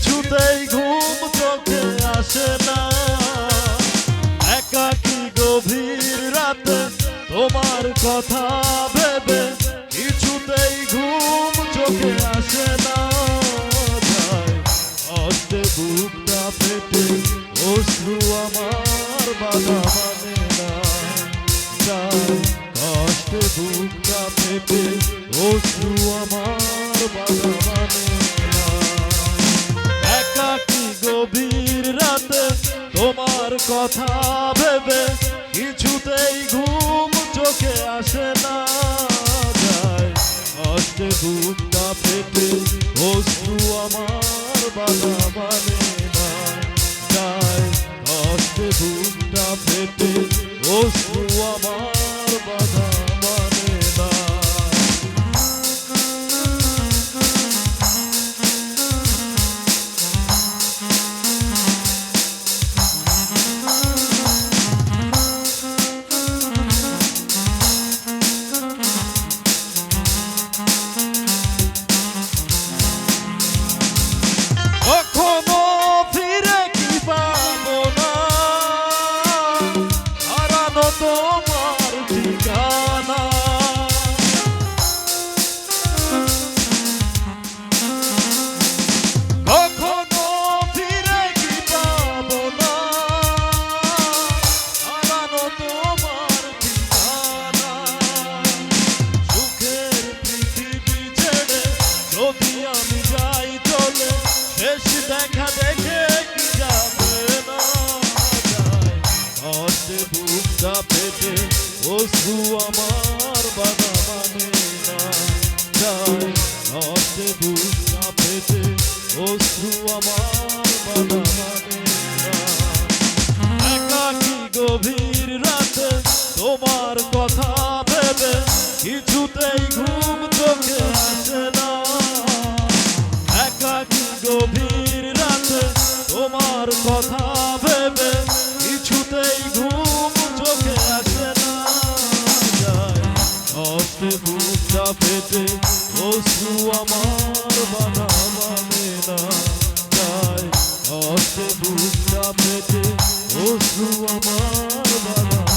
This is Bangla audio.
কিছুতেই ঘুম চোখে আসে না। একাকি গভীর রাতে তোমার কথা ভেবে কিছুতেই ঘুম চোখে আসে না। অস্তে বুকটা ফেটে, অশ্রু আমার বাধা মানে না। কষ্টে বুকটা ফেটে, অশ্রু আমার বাধা মানে না। কথা ভেবে কিছুতেই ঘুম চোখে আসে না যায়। অষ্টে ঘুমটা পেটে অশ্রু আমার বাধা মানে না যায় অষ্টে ঘুমটা ফেটে দেখা দেখে কি যাবে না অস্তে বুকটা পেটে আমার বাধা মানে যায়। অস্তে বুকটা পেটে আমার বাধা মানে গভীর রাতে তোমার কথা ভেবে কিছুতেই ঘুম চোখে ফেটে আমার বাধা মানে না যায়। অস্তে বুকটা ফেটে অশ্রু আমার বাধা